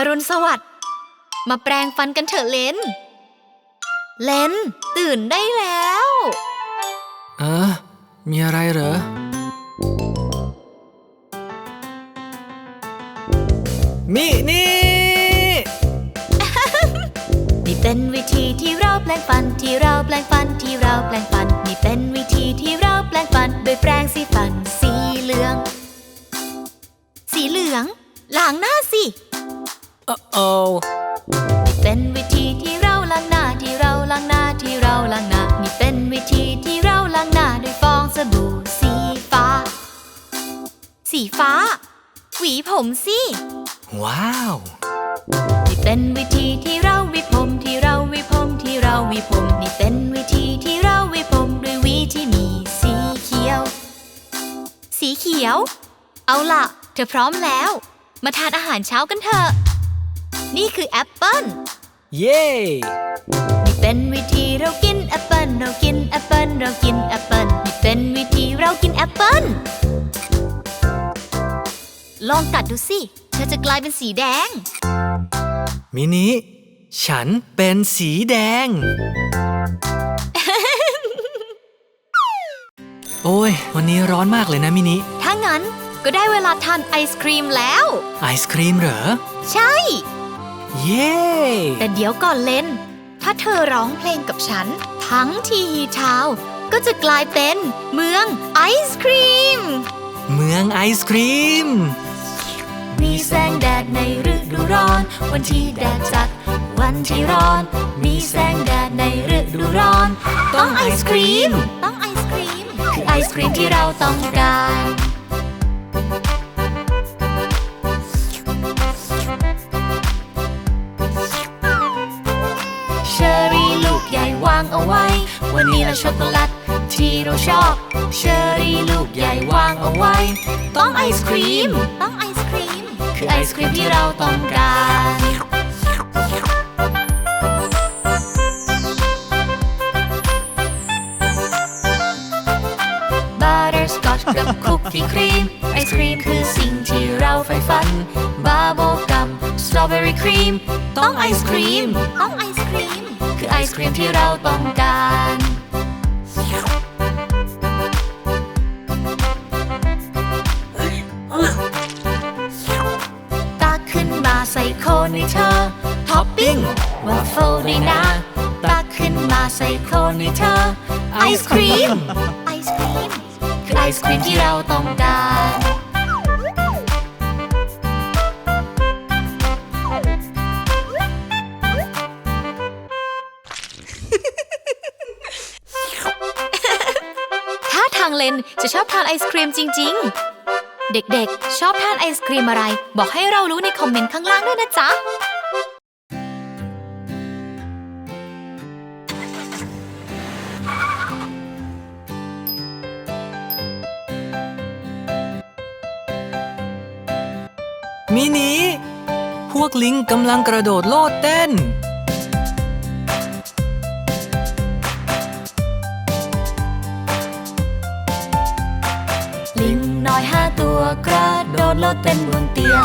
อรุณสวัสดิ์ มาแปรงฟันกันเถอะเลน เลน ตื่นได้แล้วเออมีอะไรเหรอ มินี่ นี่เป็นวิธีที่เราแปลงฟันที่เราแปลงฟันที่เราแปลงฟัน นี่เป็นวิธีที่เราแปลงฟันโดยแปรงสีฟันสีเหลืองสี โอ้โอนี่เป็นวิธีที่เราล้างหน้าที่เราล้างหน้าที่เราล้างหน้านี่เป็นวิธีที่เราล้างหน้าด้วยฟองสบู่สีฟ้า สีฟ้า หวีผมสิว้าวนี่เป็นวิธีที่เราหวิผมที่เราหวิผมที่เราหวิผมนี่เป็นวิธีที่เราหวิผมด้วยหวีที่มีสีเขียว สีเขียว เอาล่ะ เธอพร้อมแล้ว มาทานอาหารเช้ากันเถอะ นี่คือแอปเปิ้ล เย้นี่เป็นวิธีเรากินแอปเปิ้ลเรากินแอปเปิ้ลเรากินแอปเปิ้ลนี่เป็นวิธีเรากินแอปเปิ้ล ลองกัดดูสิ เธอจะกลายเป็นสีแดง มินิ ฉันเป็นสีแดง โอ้ย วันนี้ร้อนมากเลยนะมินิ ถ้างั้นก็ได้เวลาทานไอศครีมแล้ว ไอศครีมเหรอ ใช่ เย้แต่เดี๋ยวก่อนเล่น ถ้าเธอร้องเพลงกับฉัน ทั้งทีฮีทาวน์ก็จะกลายเป็นเมืองไอศครีม เมืองไอศครีม มีแสงแดดในฤดูร้อน วันที่แดดจัด วันที่ร้อน มีแสงแดดในฤดูร้อน ต้องไอศครีม ต้องไอศครีม คือไอศครีมที่เราต้องการางเอาไว้ วันนี้ละช็อกโกแลตที่เราชอบ เชอรี่ลูกใหญ่วางเอาไว้ ต้องไอศครีม ต้องไอศครีม คือไอศครีมที่เราต้องการบัตเตอร์สกอตกับคุกกี้ครีม ไอศครีมคือสิ่งที่เราใฝ่ฝัน บาโบกับ ตรอเบอรี่ครีมต้องไอศครีม ต้องไอศครีม คือไอศครีมที่เราต้องการตักขึ้นมาใส่โคนในเธอท็อปปิ้งวาฟเฟิลด้วยนะตักขึ้นมาใส่โคนในเธอไอศครีม ไอศครีม คือไอศครีมที่เราต้องการ เลนจะชอบทานไอศครีมจริง ๆ เด็กๆ ชอบทานไอศครีมอะไร บอกให้เรารู้ในคอมเมนต์ข้างล่างด้วยนะจ๊ะ มินิ พวกลิงกำลังกระโดดโลดเต้น โดดโลดเต้นบนเตียง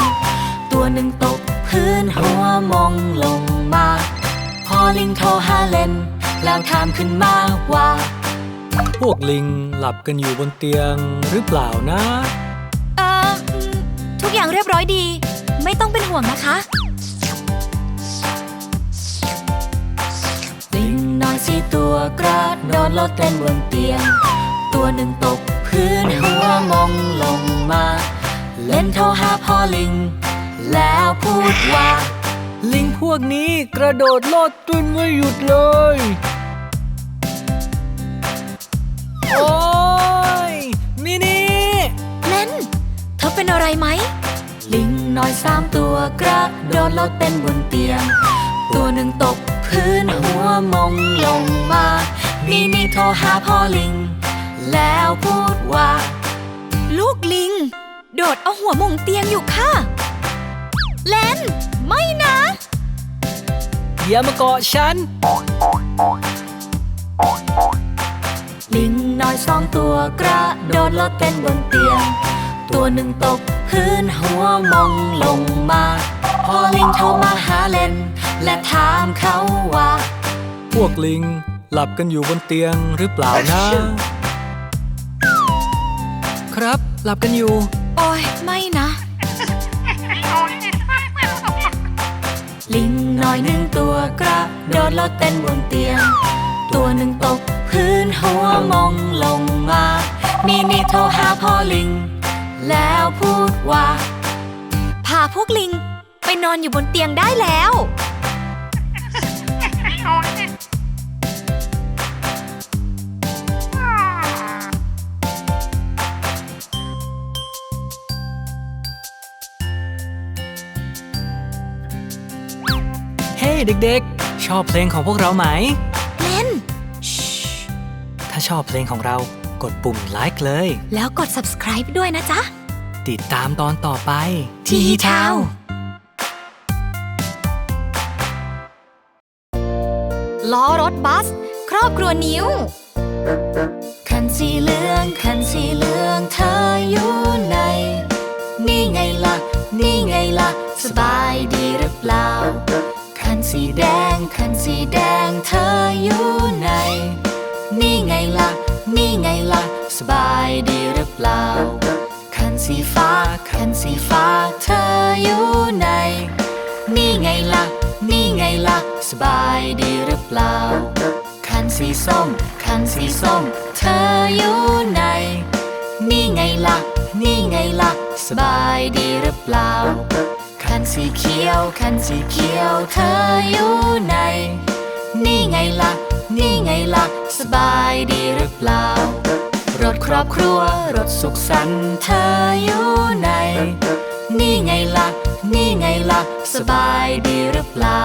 ตัวหนึ่งตกพื้นหัวมองลงมา พอลิงโทรหาเลนแล้วถามขึ้นมาว่า พวกลิงหลับกันอยู่บนเตียงหรือเปล่านะ เอ่ออืมทุกอย่างเรียบร้อยดี ไม่ต้องเป็นห่วงนะคะ ลิงน้อยสี่ตัวกระโดดโลดเต้นบนเตียง ตัวหนึ่งตกพื้นหัวมองลงมา เล่นโทรหาพ่อลิง แล้วพูดว่า ลิงพวกนี้กระโดดโลดเต้นไม่หยุดเลย โอ้ยมินิเล่นเธอเป็นอะไรไหม ลิงน้อยสามตัวกระโดดโลดเต้นบนเตียง ตัวหนึ่งตกพื้นหัวมองลงมามีนี่โทรหาพ่อลิง แล้วพูดว่า ลูกลิง โดดเอาหัวมุงเตียงอยู่ค่ะ เล่นไม่นะ อย่ามาเกาะฉัน ลิงน้อยสองตัวกระโดดโลดเต้นบนเตียง ตัวหนึ่งตกพื้นหัวมองลงมา พอลิงโทรมาหาเลน และถามเขาว่า พวกลิง หลับกันอยู่บนเตียงหรือเปล่านะ ครับ หลับกันอยู่ โอ้ยไม่นะ ลิงน้อยหนึ่งตัวกระโดดโลดเต้นบนเตียง ตัวหนึ่งตกพื้นหัวมองลงมามีนี่โทรหาพ่อลิง แล้วพูดว่าพาพวกลิงไปนอนอยู่บนเตียงได้แล้ว เฮ้เด็กๆ ชอบเพลงของพวกเราไหมเล่นถ้าชอบเพลงของเรากดปุ่มไลค์เลย แล้วกด subscribe ด้วยนะจ๊ะ ติดตามตอนต่อไป ทีเท้าล้อรถบัส ครอบครัวนิ้ว คันสีเหลือง คันสีเหลืองเธออยู่ไหนนี่ไงล่ะ นี่ไงล่ะ สบายดี สีแดง คันสีแดงเธออยู่ไหน นี่ไงล่ะ นี่ไงล่ะ สบายดีหรือเปล่า คันสีฟ้า คันสีฟ้าเธออยู่ไหน นี่ไงล่ะ นี่ไงล่ะ สบายดีหรือเปล่า คันสีส้ม คันสีส้ม เธออยู่ไหน นี่ไงล่ะ นี่ไงล่ะ สบายดีหรือเปล่า สีเขียวคันสีเขียวเธออยู่ไหน นี่ไงล่ะ นี่ไงล่ะ สบายดีหรือเปล่า รถครอบครัวรถสุขสันต์เธออยู่ไหน นี่ไงล่ะ นี่ไงล่ะ สบายดีหรือเปล่า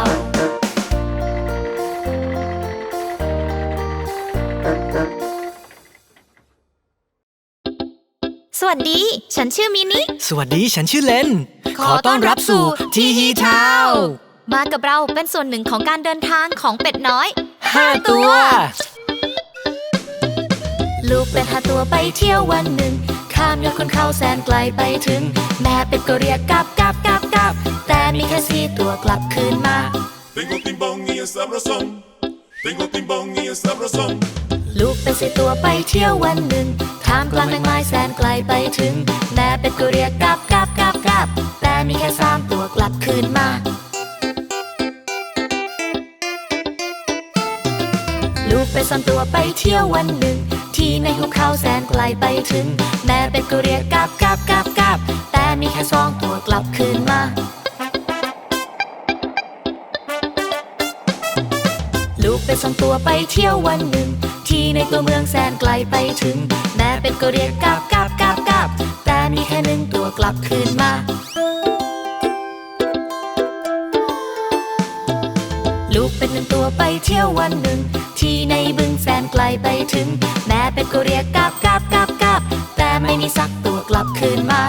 วัสดี ฉันชื่อมินิ สวัสดีฉันชื่อเลนขอต้อนรับสู่ทีฮีเท้ามากับเราเป็นส่วนหนึ่งของการเดินทางของเป็ดน้อยห้าตัว ลูกเป็ดห้าตัวไปเที่ยววันหนึ่ง ข้ามยอดคนเขาแสนไกลไปถึง แม่เป็ดก็เรียกกลับกลับกลับกลับ แต่มีแค่สี่ตัวกลับคืนมา Tengo timbón y es sabrosón. Tengo timbón y es sabrosón. ลูกเป็ดสี่ตัวไปเที่ยววันหนึ่งท่ามกลางแมงไม้แสนไกลไปถึง แม่เป็ดก็เรียกกลับกลับกลับกลับแต่มีแค่สามตัวกลับคืนมา ลูกเป็ดสองตัวไปเที่ยววันหนึ่ง ที่ในหุบเขาแสนไกลไปถึง แม่เป็ดก็เรียกกลับกลับกลับกลับแต่มีแค่สองตัวกลับคืนมาลูกเป็ดสองตัวไปเที่ยววันหนึ่ง ที่ในตัวเมืองแสนไกลไปถึง แม่เป็ดก็เรียกกับกลับกลับกลับแต่มีแค่หนึ่งตัวกลับคืนมาลูกเป็ดหนึ่งตัวไปเที่ยววันหนึ่ง ที่ในบึงแสนไกลไปถึง แม่เป็ดก็เรียกกับกลับกลับกลับแต่ไม่มีสักตัวกลับคืนมา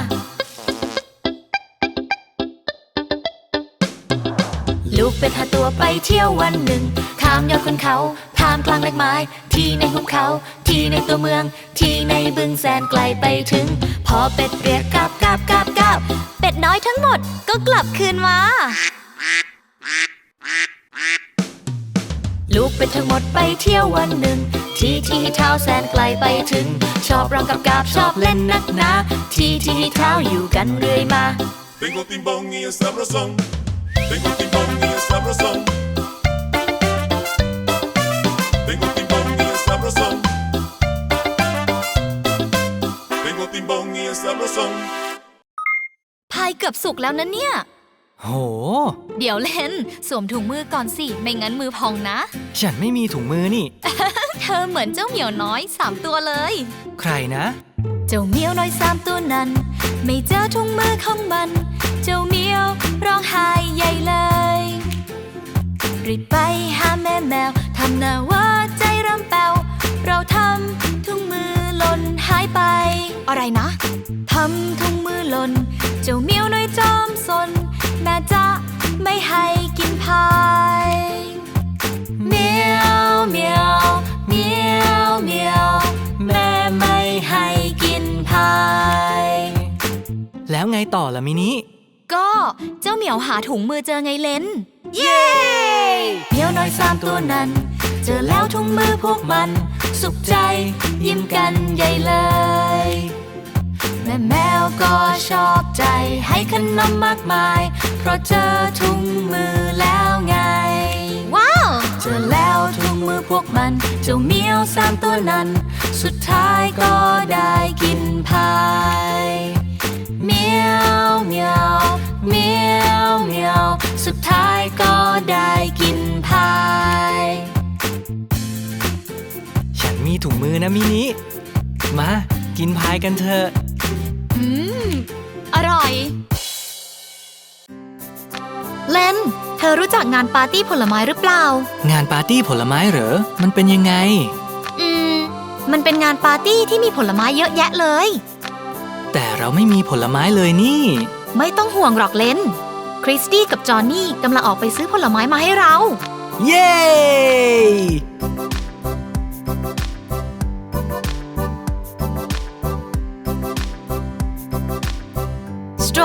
ลูกเป็ดหาตัวไปเที่ยววันหนึ่งข้ามยอดคนเขาามกลางแมกไม้ ที่ในหุบเขา ที่ในตัวเมือง ที่ในบึงแสนไกลไปถึง พอเป็ดเรียกกลับกลับกลับกลับเป็ดน้อยทั้งหมดก็กลับคืนมา ลูกเป็ดทั้งหมดไปเที่ยววันหนึ่ง ที่ที่เท้าแสนไกลไปถึง ชอบร้องกับกาบชอบเล่นนักหนา ที่ที่เท้าอยู่กันเรื่อยมา Tengo timbón y es sabrosón. Tengo timbón y es sabrosón. Timbón y es sabrosón. พายเกือบสุกแล้วนะเนี่ย โห เดี๋ยวเล่นสวมถุงมือก่อนสิ ไม่งั้นมือพองนะ ฉันไม่มีถุงมือนี่ เธอเหมือนเจ้าเหมียวน้อยสามตัวเลย ใครนะ เจ้าเหมียวน้อยสามตัวนั้น ไม่เจอถุงมือของมัน เจ้าเหมียวร้องไห้ใหญ่เลยรีบไปหาแม่แมวทำหน้าว่าใจรำแปวเราทำถุงมือ หล่นหายไป อะไรนะ ทำถุงมือหล่น เจ้าเหมียวน้อยจอมสน แม่จะไม่ให้กินพายเมียวเมียวเมียวเมียวแม่ไม่ให้กินพาย แล้วไงต่อล่ะมินิ ก็เจ้าเหมียวหาถุงมือเจอไงเลนเย้ เหมียวน้อยสามตัวนั้น เจอแล้วถุงมือพวกมัน สุขใจ ยิ้มกันใหญ่เลย แม่แมวก็ชอบใจให้ขนมมากมาย เพราะเจอถุงมือแล้วไง ว้าว เจอแล้วถุงมือพวกมันเจ้าเหมียวสามตัวนั้น สุดท้ายก็ได้กินพายเมียวเมียวเมียวเมียวสุดท้ายก็ได้กินพาย ถุงมือนะมินิมา กินพายกันเถอะ อืม อร่อย เลน เธอรู้จักงานปาร์ตี้ผลไม้หรือเปล่า งานปาร์ตี้ผลไม้เหรอ มันเป็นยังไง อืม มันเป็นงานปาร์ตี้ที่มีผลไม้เยอะแยะเลย แต่เราไม่มีผลไม้เลยนี่ ไม่ต้องห่วงหรอกเลน คริสตี้กับจอห์นนี่กำลังออกไปซื้อผลไม้มาให้เรา เย้ ป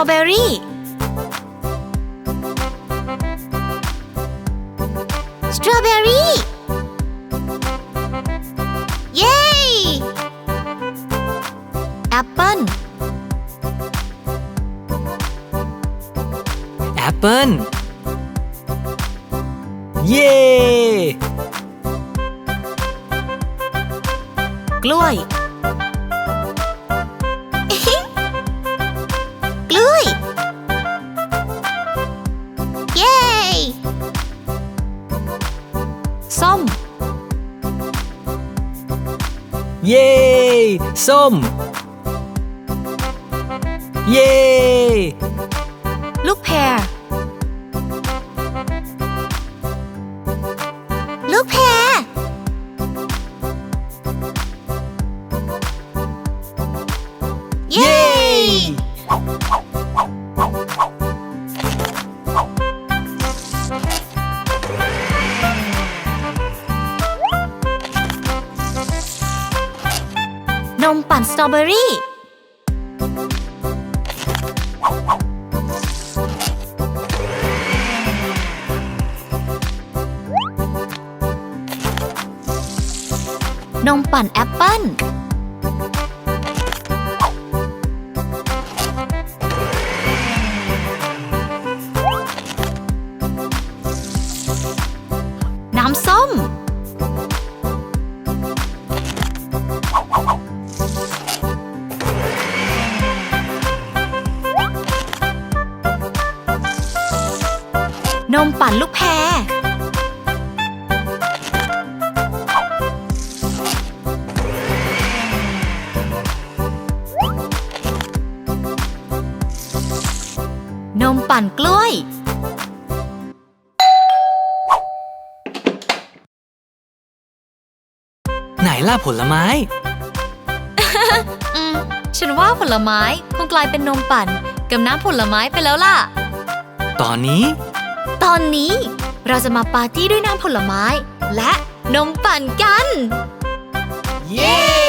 เปิ้ลเย้กล้วย ส้ม เย้ ลูกแพร อเบอรี่ นมปั่นแอปเปิ้ล นมปั่นลูกแพรนมปั่นกล้วย ไหนล่ะผลไม้ อืม ฉันว่าผลไม้คงกลายเป็นนมปั่นกับน้ำผลไม้ไปแล้วล่ะ ตอนนี้ ตอนนี้เราจะมาปาร์ตี้ด้วยน้ำผลไม้ และนมปั่นกัน เย้